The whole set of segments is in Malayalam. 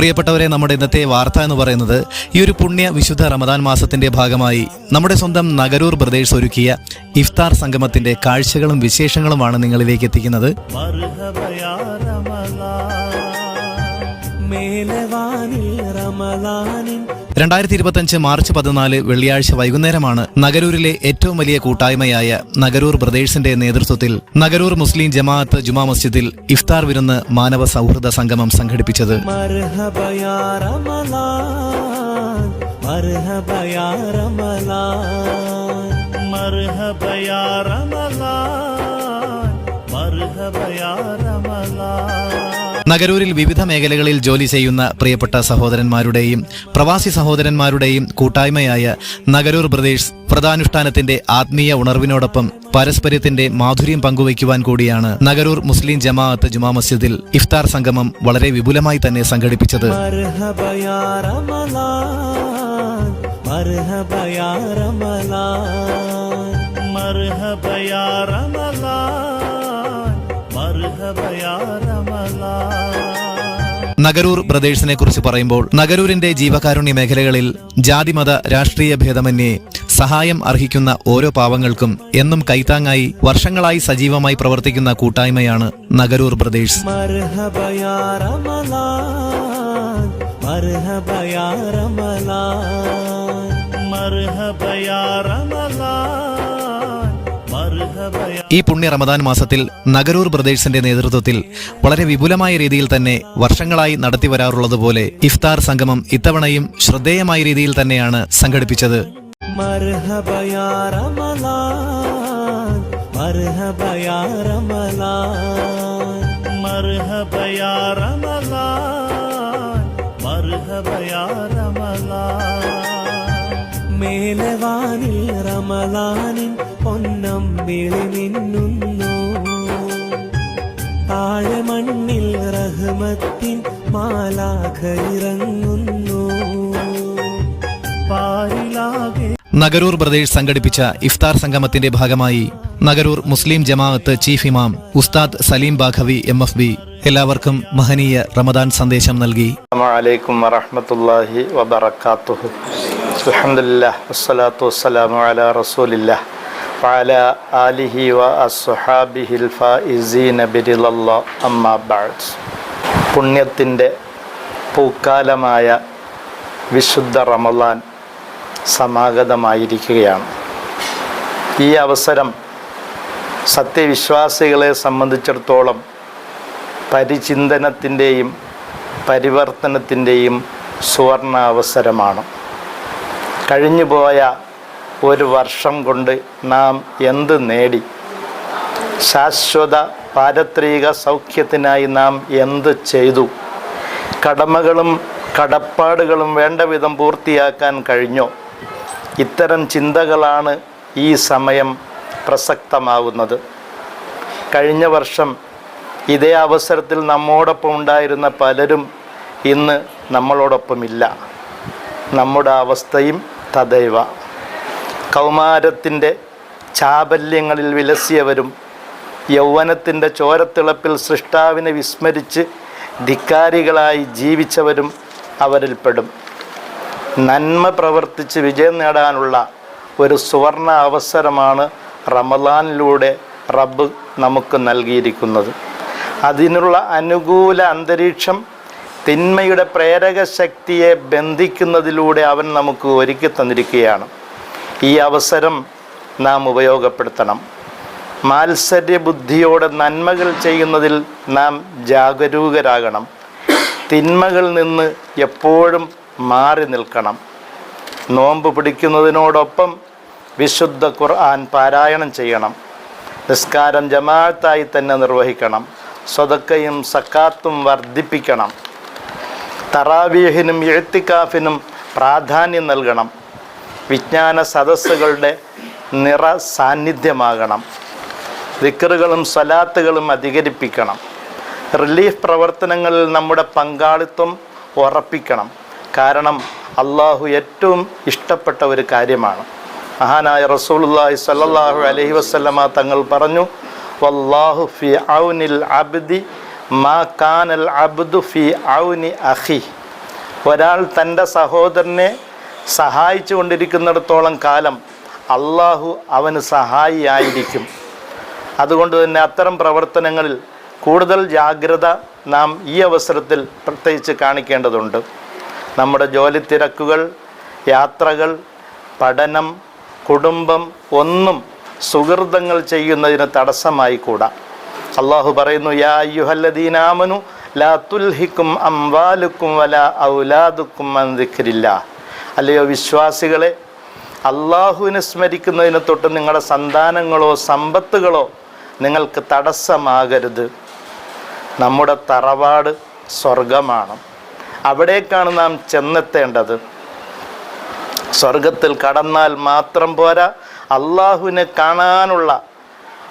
പ്രിയപ്പെട്ടവരെ നമ്മുടെ ഇന്നത്തെ വാർത്ത എന്ന് പറയുന്നത് ഈ ഒരു പുണ്യ വിശുദ്ധ റമദാൻ മാസത്തിന്റെ ഭാഗമായി നമ്മുടെ സ്വന്തം നഗരൂർ ബ്രദേഴ്സ് ഒരുക്കിയ ഇഫ്താർ സംഗമത്തിന്റെ കാഴ്ചകളും വിശേഷങ്ങളുമാണ് നിങ്ങളിലേക്ക് എത്തിക്കുന്നത്. മേലവാനിൽ റമളാനിൻ രണ്ടായിരത്തി ഇരുപത്തഞ്ച് മാർച്ച് പതിനാല് വെള്ളിയാഴ്ച വൈകുന്നേരമാണ് നഗരൂരിലെ ഏറ്റവും വലിയ കൂട്ടായ്മയായ നഗരൂർ ബ്രദേഴ്സിന്റെ നേതൃത്വത്തിൽ നഗരൂർ മുസ്ലിം ജമാഅത്ത് ജുമാ മസ്ജിദിൽ ഇഫ്താർ വിരുന്ന് മാനവ സൗഹൃദ സംഗമം സംഘടിപ്പിച്ചത്. മർഹബയാ നഗരൂരിൽ വിവിധ മേഖലകളിൽ ജോലി ചെയ്യുന്ന പ്രിയപ്പെട്ട സഹോദരന്മാരുടെയും പ്രവാസി സഹോദരന്മാരുടെയും കൂട്ടായ്മയായ നഗരൂർ ബ്രദേഴ്സ് വ്രതാനുഷ്ഠാനത്തിന്റെ ആത്മീയ ഉണർവിനോടൊപ്പം പരസ്പര്യത്തിന്റെ മാധുര്യം പങ്കുവയ്ക്കുവാൻ കൂടിയാണ് നഗരൂർ മുസ്ലിം ജമാഅത്ത് ജുമാ മസ്ജിദിൽ ഇഫ്താർ സംഗമം വളരെ വിപുലമായി തന്നെ സംഘടിപ്പിച്ചത്. മർഹബയാ റമലാൻ മർഹബയാ നഗരൂർ ബ്രദേഴ്സിനെ കുറിച്ച് പറയുമ്പോൾ നഗരൂരിന്റെ ജീവകാരുണ്യ മേഖലകളിൽ ജാതിമത രാഷ്ട്രീയ ഭേദമന്യേ സഹായം അർഹിക്കുന്ന ഓരോ പാവങ്ങൾക്കും എന്നും കൈത്താങ്ങായി വർഷങ്ങളായി സജീവമായി പ്രവർത്തിക്കുന്ന കൂട്ടായ്മയാണ് നഗരൂർ ബ്രദേഴ്സ് മർഹബയാ ഈ പുണ്യ റമദാൻ മാസത്തിൽ നഗരൂർ ബ്രദേഴ്സിന്റെ നേതൃത്വത്തിൽ വളരെ വിപുലമായ രീതിയിൽ തന്നെ വർഷങ്ങളായി നടത്തിവരാറുള്ളതുപോലെ ഇഫ്താർ സംഗമം ഇത്തവണയും ശ്രദ്ധേയമായ രീതിയിൽ തന്നെയാണ് സംഘടിപ്പിച്ചത്. മേലവാനിൽ റമളാൻ വിളി താഴെ മണ്ണിൽ റഹ്മത്തിൻ മാലാഖ ഇറങ്ങുന്നു. നഗരൂർ ബ്രദേഴ്സ് സംഘടിപ്പിച്ച ഇഫ്താർ സംഗമത്തിന്റെ ഭാഗമായി നഗരൂർ മുസ്ലിം ജമാഅത്ത് ചീഫ് ഇമാം ഉസ്താദ് Saleem Baqavi M F B എല്ലാവർക്കും മഹനീയ റമദാൻ സന്ദേശം നൽകി. അലൈക്കും വസ്സലാത്തു വസ്സലാമു والسلام على رسول الله وعلى آله وأصحابه الفائزين برضا الله أما بعد പുണ്യത്തിൻ്റെ പൂക്കാലമായ വിശുദ്ധ റമദാൻ സമാഗതമായിരിക്കുകയാണ് ഈ അവസരം സത്യവിശ്വാസികളെ സംബന്ധിച്ചിടത്തോളം പരിചിന്തനത്തിൻ്റെയും പരിവർത്തനത്തിൻ്റെയും സുവർണ അവസരമാണ് കഴിഞ്ഞുപോയ ഒരു വർഷം കൊണ്ട് നാം എന്ത് നേടി? ശാശ്വത പാരത്രിക സൗഖ്യത്തിനായി നാം എന്ത് ചെയ്തു? കടമകളും കടപ്പാടുകളും വേണ്ട വിധം പൂർത്തിയാക്കാൻ കഴിഞ്ഞോ? ഇത്തരം ചിന്തകളാണ് ഈ സമയം പ്രസക്തമാവുന്നത്. കഴിഞ്ഞ വർഷം ഇതേ അവസരത്തിൽ നമ്മോടൊപ്പം ഉണ്ടായിരുന്ന പലരും ഇന്ന് നമ്മളോടൊപ്പമില്ല. നമ്മുടെ അവസ്ഥയും തദൈവ കൗമാരത്തിന്റെ ചാബല്യങ്ങളിൽ വിലസിയവരും യൗവനത്തിന്റെ ചോരത്തിളപ്പിൽ സൃഷ്ടാവിനെ വിസ്മരിച്ച് ധിക്കാരികളായി ജീവിച്ചവരും അവരിൽപ്പെടും. നന്മ പ്രവർത്തിച്ച് വിജയം നേടാനുള്ള ഒരു സുവർണ അവസരമാണ് റമദാനിലൂടെ റബ്ബ് നമുക്ക് നൽകിയിരിക്കുന്നത്. അതിനുള്ള അനുകൂല അന്തരീക്ഷം തിന്മയുടെ പ്രേരക ശക്തിയെ ബന്ധിക്കുന്നതിലൂടെ അവൻ നമുക്ക് ഒരുക്കി തന്നിരിക്കുകയാണ്. ഈ അവസരം നാം ഉപയോഗപ്പെടുത്തണം. മാത്സര്യ ബുദ്ധിയോടെ നന്മകൾ ചെയ്യുന്നതിൽ നാം ജാഗരൂകരാകണം. തിന്മകളിൽ നിന്ന് എപ്പോഴും മാറി നിൽക്കണം. നോമ്പ് പിടിക്കുന്നതിനോടൊപ്പം വിശുദ്ധ ഖുർആൻ പാരായണം ചെയ്യണം. നിസ്കാരം ജമാഅത്തായി തന്നെ നിർവഹിക്കണം. സ്വതക്കയും സക്കാത്തും വർദ്ധിപ്പിക്കണം. തറാവീഹിനും എഴുത്തിക്കാഫിനും പ്രാധാന്യം നൽകണം. വിജ്ഞാന സദസ്സുകളുടെ നിറ സാന്നിധ്യമാകണം. ദിക്കറുകളും സ്വലാത്തുകളും അധികരിപ്പിക്കണം. റിലീഫ് പ്രവർത്തനങ്ങളിൽ നമ്മുടെ പങ്കാളിത്തം ഉറപ്പിക്കണം. കാരണം അള്ളാഹു ഏറ്റവും ഇഷ്ടപ്പെട്ട ഒരു കാര്യമാണ്. മഹാനായ റസൂലുള്ളാഹി സല്ലാഹു അലഹി വസല്ലമ തങ്ങൾ പറഞ്ഞു വല്ലാഹു ഫി ഔനിൽ അബ്ദി മാ കാനൽ അബ്ദു ഫി ഔനി അഹി ഒരാൾ തന്റെ സഹോദരനെ സഹായിച്ചു കൊണ്ടിരിക്കുന്നിടത്തോളം കാലം അള്ളാഹു അവന് സഹായിയായിരിക്കും. അതുകൊണ്ട് തന്നെ അത്തരം പ്രവർത്തനങ്ങളിൽ കൂടുതൽ ജാഗ്രത നാം ഈ അവസരത്തിൽ പ്രത്യേകിച്ച് കാണിക്കേണ്ടതുണ്ട്. നമ്മുടെ ജോലി തിരക്കുകൾ യാത്രകൾ പഠനം കുടുംബം ഒന്നും സുഹൃതങ്ങൾ ചെയ്യുന്നതിന് തടസ്സമായി കൂടാ. അള്ളാഹു പറയുന്നു യാ യുഹല്ലദീനാമനു ലാ തുൽഹിക്കും അംവാലുക്കും വല ഔലാദുക്കും അന്തിക്കരില്ല അല്ലയോ വിശ്വാസികളെ അള്ളാഹുവിനെ സ്മരിക്കുന്നതിന് തൊട്ട് നിങ്ങളുടെ സന്താനങ്ങളോ സമ്പത്തുകളോ നിങ്ങൾക്ക് തടസ്സമാകരുത്. നമ്മുടെ തറവാട് സ്വർഗമാണ് അവിടേക്കാണ് നാം ചെന്നെത്തേണ്ടത്. സ്വർഗത്തിൽ കടന്നാൽ മാത്രം പോരാ അള്ളാഹുവിനെ കാണാനുള്ള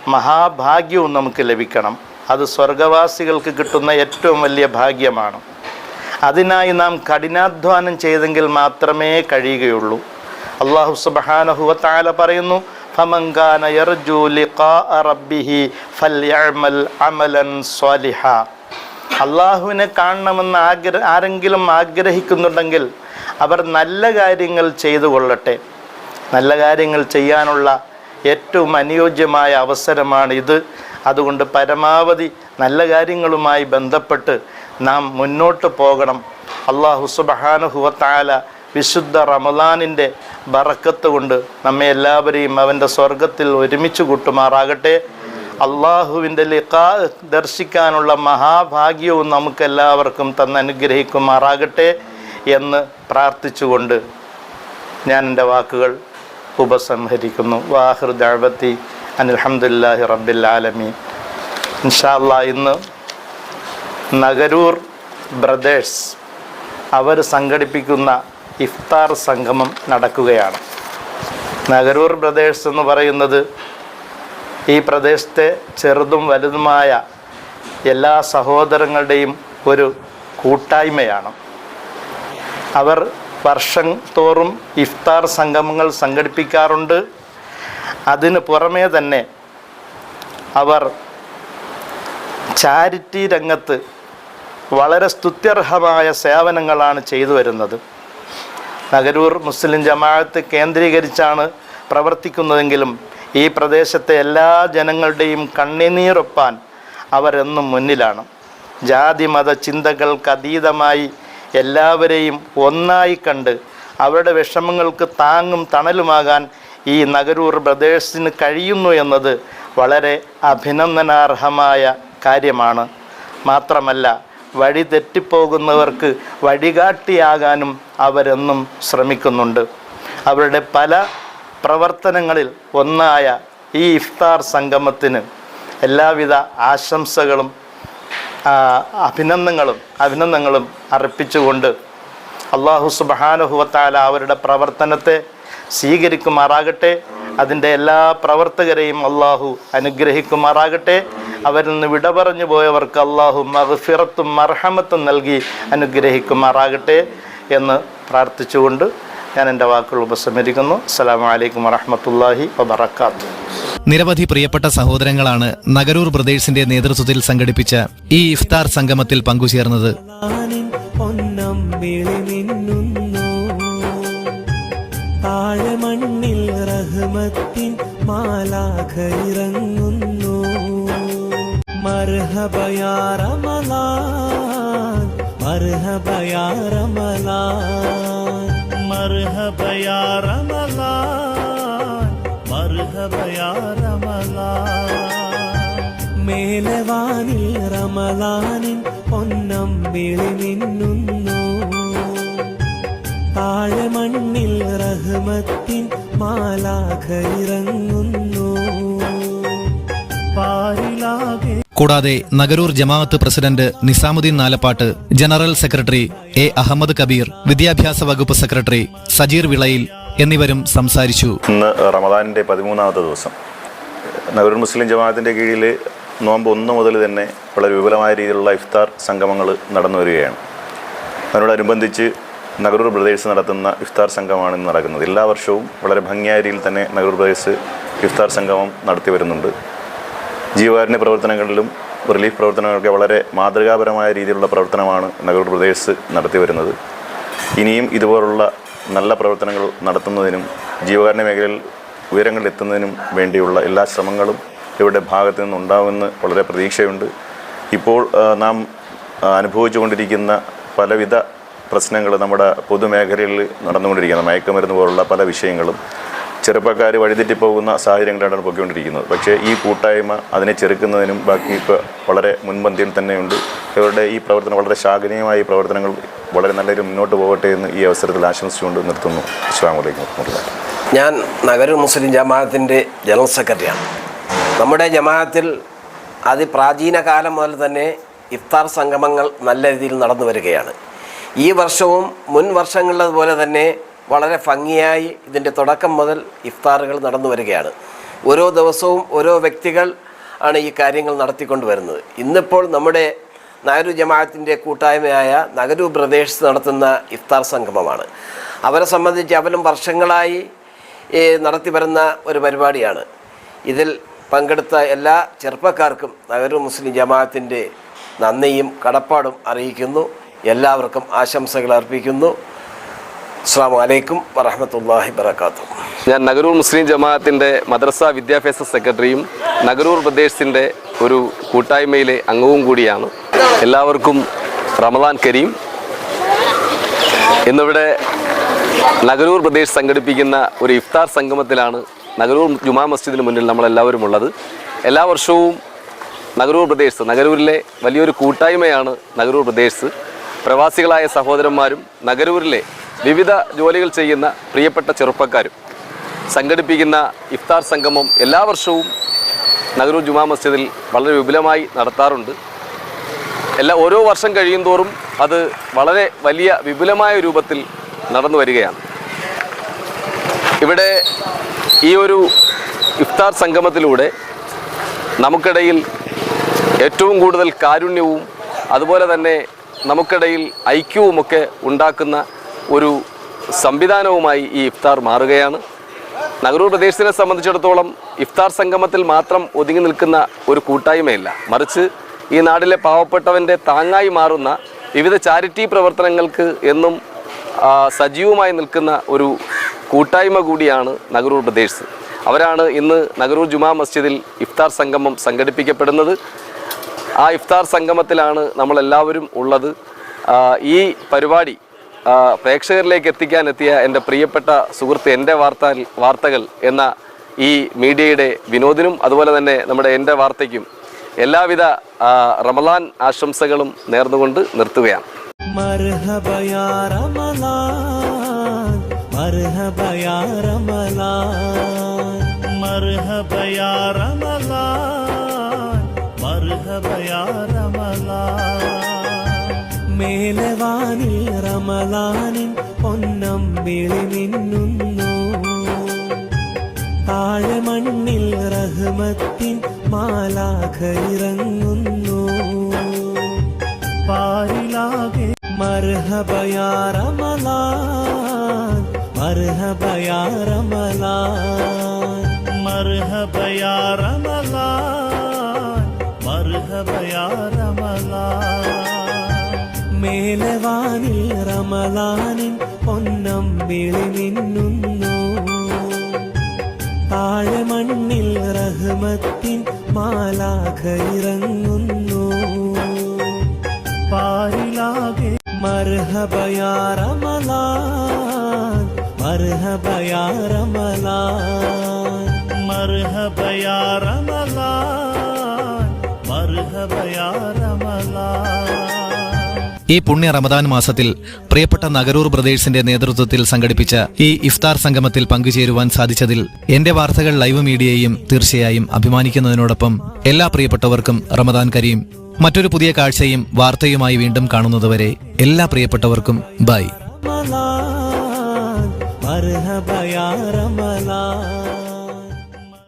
മഹാഭാഗ്യവും നമുക്ക് ലഭിക്കണം. അത് സ്വർഗവാസികൾക്ക് കിട്ടുന്ന ഏറ്റവും വലിയ ഭാഗ്യമാണ്. അതിനായി നാം കഠിനാധ്വാനം ചെയ്തെങ്കിൽ മാത്രമേ കഴിയുകയുള്ളൂ. അള്ളാഹു സുബ്ഹാനഹു താല പറയുന്നു യർജു ലിഖാഅ റബ്ബിഹി അമലൻ സ്വാലിഹ. അള്ളാഹുവിനെ കാണണമെന്ന് ആഗ്ര ആരെങ്കിലും ആഗ്രഹിക്കുന്നുണ്ടെങ്കിൽ അവർ നല്ല കാര്യങ്ങൾ ചെയ്തു കൊള്ളട്ടെ. നല്ല കാര്യങ്ങൾ ചെയ്യാനുള്ള ഏറ്റവും അനുയോജ്യമായ അവസരമാണ് ഇത് അതുകൊണ്ട് പരമാവധി നല്ല കാര്യങ്ങളുമായി ബന്ധപ്പെട്ട് നാം മുന്നോട്ട് പോകണം. അള്ളാഹു സുബഹാനുഹുവത്താല വിശുദ്ധ റമദാനിന്റെ ബറക്കത്ത് കൊണ്ട് നമ്മെ എല്ലാവരെയും അവന്റെ സ്വർഗത്തിൽ ഒരുമിച്ച് കൂട്ടുമാറാകട്ടെ. അള്ളാഹുവിന്റെ ലിഖാ ദർശിക്കാനുള്ള മഹാഭാഗ്യവും നമുക്കെല്ലാവർക്കും തന്നനുഗ്രഹിക്കുമാറാകട്ടെ എന്ന് പ്രാർത്ഥിച്ചുകൊണ്ട് ഞാൻ എന്റെ വാക്കുകൾ ഉപസംഹരിക്കുന്നു. വാഹിർ ദഅവത്തി അനിൽഹമുല്ലാഹി റബ്ബിൽ ആലമീൻ. ഇൻഷാല്ല ഇന്ന് നഗരൂർ ബ്രദേഴ്സ് അവർ സംഘടിപ്പിക്കുന്ന ഇഫ്താർ സംഗമം നടക്കുകയാണ്. നഗരൂർ ബ്രദേഴ്സ് എന്ന് പറയുന്നത് ഈ പ്രദേശത്തെ ചെറുതും വലുതുമായ എല്ലാ സഹോദരങ്ങളുടെയും ഒരു കൂട്ടായ്മയാണ്. അവർ വർഷം തോറും ഇഫ്താർ സംഗമങ്ങൾ സംഘടിപ്പിക്കാറുണ്ട്. അതിന് പുറമേ തന്നെ അവർ ചാരിറ്റി രംഗത്ത് വളരെ സ്തുത്യർഹമായ സേവനങ്ങളാണ് ചെയ്തു വരുന്നത്. നഗരൂർ മുസ്ലിം ജമാഅത്ത് കേന്ദ്രീകരിച്ചാണ് പ്രവർത്തിക്കുന്നതെങ്കിലും ഈ പ്രദേശത്തെ എല്ലാ ജനങ്ങളുടെയും കണ്ണിനീറൊപ്പാൻ അവരെന്നും മുന്നിലാണ്. ജാതി മത ചിന്തകൾക്ക് അതീതമായി എല്ലാവരെയും ഒന്നായി കണ്ട് അവരുടെ വിഷമങ്ങൾക്ക് താങ്ങും തണലുമാകാൻ ഈ നഗരൂർ ബ്രദേഴ്സിന് കഴിയുന്നു എന്നത് വളരെ അഭിനന്ദനാർഹമായ കാര്യമാണ്. മാത്രമല്ല വഴി തെറ്റിപ്പോകുന്നവർക്ക് വഴികാട്ടിയാകാനും അവരെന്നും ശ്രമിക്കുന്നുണ്ട്. അവരുടെ പല പ്രവർത്തനങ്ങളിൽ ഒന്നായ ഈ ഇഫ്താർ സംഗമത്തിന് എല്ലാവിധ ആശംസകളും അഭിനന്ദങ്ങളും അഭിനന്ദനങ്ങളും അർപ്പിച്ചുകൊണ്ട് അള്ളാഹു സുബാനുഹുവത്താല അവരുടെ പ്രവർത്തനത്തെ സ്വീകരിക്കുമാറാകട്ടെ. അതിന്റെ എല്ലാ പ്രവർത്തകരെയും അള്ളാഹു അനുഗ്രഹിക്കുമാറാകട്ടെ. അവരിൽ നിന്ന് വിട പറഞ്ഞു പോയവർക്ക് അള്ളാഹു മഹഫിറത്തും മർഹമത്തും നൽകി അനുഗ്രഹിക്കുമാറാകട്ടെ എന്ന് പ്രാർത്ഥിച്ചുകൊണ്ട് ഞാൻ എന്റെ വാക്കുകൾ ഉപസംഹരിക്കുന്നു. അസ്സാം വലൈക്കും വറഹമത്തല്ലാഹി വബർക്കാത്തു നിരവധി പ്രിയപ്പെട്ട സഹോദരങ്ങളാണ് നഗരൂർ ബ്രദേഴ്സിന്റെ നേതൃത്വത്തിൽ സംഘടിപ്പിച്ച ഈ ഇഫ്താർ സംഗമത്തിൽ പങ്കുചേർന്നത്. താഴെ മണ്ണിൽ റഹ്മത്തിൻ മാലാഖ ഇറങ്ങുന്നു. മർഹബയാ റമലാൻ മർഹബയാ റമലാൻ മർഹബയാ റമലാൻ മർഹബയാ റമലാൻ മേലവാനിൽ റമലാനിൻ പൊന്നമ്പിളി മിന്നുന്നു താഴെ മണ്ണിൽ റഹ്മത്തിൻ മാലാഖ ഇറങ്ങുന്നു പാരിലാകെ കൂടാതെ നഗരൂർ ജമാഅത്ത് president Nizamuddin Nalappat general secretary A Ahammed Kabeer വിദ്യാഭ്യാസ വകുപ്പ് സെക്രട്ടറി സജീർ വിളയിൽ എന്നിവരും സംസാരിച്ചു. ഇന്ന് റമദാനിന്റെ പതിമൂന്നാമത്തെ ദിവസം. നഗരൂർ മുസ്ലിം ജമാഅത്തിന്റെ കീഴിൽ നോമ്പ് ഒന്ന് മുതൽ തന്നെ വളരെ വിപുലമായ രീതിയിലുള്ള ഇഫ്താർ സംഗമങ്ങൾ നടന്നു വരികയാണ്. അതിനോടനുബന്ധിച്ച് നഗരൂർ ബ്രദേഴ്സ് നടത്തുന്ന ഇഫ്താർ സംഘമാണ് ഇന്ന് നടക്കുന്നത്. എല്ലാ വർഷവും വളരെ ഭംഗിയായ രീതിയിൽ തന്നെ നഗരൂർ ബ്രദേഴ്സ് ഇഫ്താർ സംഗമം നടത്തി വരുന്നുണ്ട്. ജീവകാരുണ്യ പ്രവർത്തനങ്ങളിലും റിലീഫ് പ്രവർത്തനങ്ങളൊക്കെ വളരെ മാതൃകാപരമായ രീതിയിലുള്ള പ്രവർത്തനമാണ് നഗരൂർ ബ്രദേഴ്സ് നടത്തി വരുന്നത്. ഇനിയും ഇതുപോലുള്ള നല്ല പ്രവർത്തനങ്ങൾ നടത്തുന്നതിനും ജീവകാരുണ്യ മേഖലയിൽ ഉയരങ്ങളിൽ എത്തുന്നതിനും വേണ്ടിയുള്ള എല്ലാ ശ്രമങ്ങളും ഇവരുടെ ഭാഗത്തു നിന്നുണ്ടാവുമെന്ന് വളരെ പ്രതീക്ഷയുണ്ട്. ഇപ്പോൾ നാം അനുഭവിച്ചുകൊണ്ടിരിക്കുന്ന പലവിധ പ്രശ്നങ്ങൾ നമ്മുടെ പൊതുമേഖലയിൽ നടന്നുകൊണ്ടിരിക്കുന്ന മയക്കുമരുന്ന് പോലുള്ള പല വിഷയങ്ങളും ചെറുപ്പക്കാർ വഴിതെറ്റിപ്പോകുന്ന സാഹചര്യങ്ങളാണ് പൊയ്ക്കൊണ്ടിരിക്കുന്നത്. പക്ഷേ ഈ കൂട്ടായ്മ അതിനെ ചെറുക്കുന്നതിനും ബാക്കി ഇപ്പോൾ വളരെ മുൻപന്തിയിൽ തന്നെയുണ്ട്. ഇവരുടെ ഈ പ്രവർത്തനം വളരെ ശാഖനീയമായ പ്രവർത്തനങ്ങൾ വളരെ നല്ല രീതിയിൽ മുന്നോട്ട് പോകട്ടെ എന്ന് ഈ അവസരത്തിൽ ആശംസിച്ചുകൊണ്ട് നിർത്തുന്നു. അസ്ലാമലൈക്കും ഞാൻ നഗര മുസ്ലിം ജമാഅത്തിന്റെ ജനറൽ സെക്രട്ടറിയാണ്. നമ്മുടെ ജമാഅത്തിൽ അതിപ്രാചീന കാലം മുതൽ തന്നെ ഇഫ്താർ സംഗമങ്ങൾ നല്ല രീതിയിൽ നടന്നു വരികയാണ്. ഈ വർഷവും മുൻ വർഷങ്ങളിലതുപോലെ തന്നെ വളരെ ഭംഗിയായി ഇതിന്റെ തുടക്കം മുതൽ ഇഫ്താറുകൾ നടന്നു വരികയാണ്. ഓരോ ദിവസവും ഓരോ വ്യക്തികൾ ആണ് ഈ കാര്യങ്ങൾ നടത്തിക്കൊണ്ട് വരുന്നത് ഇന്നിപ്പോൾ നമ്മുടെ നഗരു ജമാഅത്തിന്റെ കൂട്ടായ്മയായ നഗരു പ്രദേശത്ത് നടത്തുന്ന ഇഫ്താർ സംഗമമാണ്. അവരെ സംബന്ധിച്ച് അവരും വർഷങ്ങളായി നടത്തി വരുന്ന ഒരു പരിപാടിയാണ്. ഇതിൽ പങ്കെടുത്ത എല്ലാ ചെറുപ്പക്കാർക്കും നഗരു മുസ്ലിം ജമാഅത്തിന്റെ നന്ദിയും കടപ്പാടും അറിയിക്കുന്നു. എല്ലാവർക്കും ആശംസകൾ അർപ്പിക്കുന്നു. അസ്സാം വലൈക്കും വറഹമത്തല്ലാഹി വർക്കാത്തു ഞാൻ നഗരൂർ മുസ്ലിം ജമാഅത്തിന്റെ മദ്രസ വിദ്യാഭ്യാസ സെക്രട്ടറിയും നഗരൂർ പ്രദേശത്തിന്റെ ഒരു കൂട്ടായ്മയിലെ അംഗവും കൂടിയാണ്. എല്ലാവർക്കും റമദാൻ കരീം. ഇന്നിവിടെ നഗരൂർ പ്രദേശ് സംഘടിപ്പിക്കുന്ന ഒരു ഇഫ്താർ സംഗമത്തിലാണ് നഗരൂർ ജുമാ മസ്ജിദിന് മുന്നിൽ നമ്മളെല്ലാവരും ഉള്ളത്. എല്ലാ വർഷവും നഗരൂർ പ്രദേശ് നഗരൂരിലെ വലിയൊരു കൂട്ടായ്മയാണ് നഗരൂർ പ്രദേശ്. പ്രവാസികളായ സഹോദരന്മാരും നഗരൂരിലെ വിവിധ ജോലികൾ ചെയ്യുന്ന പ്രിയപ്പെട്ട ചെറുപ്പക്കാരും സംഘടിപ്പിക്കുന്ന ഇഫ്താർ സംഗമം എല്ലാ വർഷവും നഗരൂർ ജുമാ മസ്ജിദിൽ വളരെ വിപുലമായി നടത്താറുണ്ട്. എല്ലാ ഓരോ വർഷം കഴിയും തോറും അത് വളരെ വലിയ വിപുലമായ രൂപത്തിൽ നടന്നു വരികയാണ്. ഇവിടെ ഈ ഒരു ഇഫ്താർ സംഗമത്തിലൂടെ നമുക്കിടയിൽ ഏറ്റവും കൂടുതൽ കാരുണ്യവും അതുപോലെ തന്നെ നമുക്കിടയിൽ ഐക്യവുമൊക്കെ ഉണ്ടാക്കുന്ന ഒരു സംവിധാനവുമായി ഈ ഇഫ്താർ മാറുകയാണ്. നഗരൂർ പ്രദേശത്തിനെ സംബന്ധിച്ചിടത്തോളം ഇഫ്താർ സംഗമത്തിൽ മാത്രം ഒതുങ്ങി നിൽക്കുന്ന ഒരു കൂട്ടായ്മയല്ല. മറിച്ച് ഈ നാടിലെ പാവപ്പെട്ടവന്റെ താങ്ങായി മാറുന്ന വിവിധ ചാരിറ്റി പ്രവർത്തനങ്ങൾക്ക് എന്നും സജീവമായി നിൽക്കുന്ന ഒരു കൂട്ടായ്മ കൂടിയാണ് നഗരൂർ പ്രദേശ് അവരാണ് ഇന്ന് നഗരൂർ ജുമാ മസ്ജിദിൽ ഇഫ്താർ സംഗമം സംഘടിപ്പിക്കപ്പെടുന്നത്. ആ ഇഫ്താർ സംഗമത്തിലാണ് നമ്മളെല്ലാവരും ഉള്ളത്. ഈ പരിപാടി പ്രേക്ഷകരിലേക്ക് എത്തിക്കാനെത്തിയ എന്റെ പ്രിയപ്പെട്ട സുഹൃത്ത് എന്റെ വാർത്ത വാർത്തകൾ എന്ന ഈ മീഡിയയുടെ വിനോദിനും അതുപോലെ തന്നെ നമ്മുടെ എന്റെ വാർത്തയ്ക്കും എല്ലാവിധ റമലാൻ ആശംസകളും നേർന്നുകൊണ്ട് നിർത്തുകയാണ്. മർഹബയാ റമലാൻ മർഹബയാ നിലവാനിൽ റമലാനിൻ ഒന്നം വിളി മിന്നുന്നു. താഴെ മണ്ണിൽ റഹ്മത്തിൻ മാലാഖ ഇറങ്ങുന്നു. പാരിലാകെ മർഹബയാ റമലാൻ മർഹബയാ റമലാൻ മർഹബയാ റമലാൻ മർഹബയാ മേലവാനിൽ റമലാനിൻ പൊന്നം വിളി മിന്നുന്നു. താഴെ മണ്ണിൽ റഹ്മത്തിൻ മാലാഖ ഇറങ്ങുന്നു. പാരിലാകെ മർഹബയാ റമലാൻ മർഹബയാ റമലാൻ മർഹബയാ റമലാൻ മർഹബയാ ഈ പുണ്യ റമദാൻ മാസത്തിൽ പ്രിയപ്പെട്ട നഗരൂർ ബ്രദേഴ്സിന്റെ നേതൃത്വത്തിൽ സംഘടിപ്പിച്ച ഈ ഇഫ്താർ സംഗമത്തിൽ പങ്കുചേരുവാൻ സാധിച്ചതിൽ എന്റെ വാർത്തകൾ ലൈവ് മീഡിയയും തീർച്ചയായും അഭിമാനിക്കുന്നതിനോടൊപ്പം എല്ലാ പ്രിയപ്പെട്ടവർക്കും റമദാൻ കരീം. മറ്റൊരു പുതിയ കാഴ്ചയും വാർത്തയുമായി വീണ്ടും കാണുന്നതുവരെ എല്ലാ പ്രിയപ്പെട്ടവർക്കും ബൈ.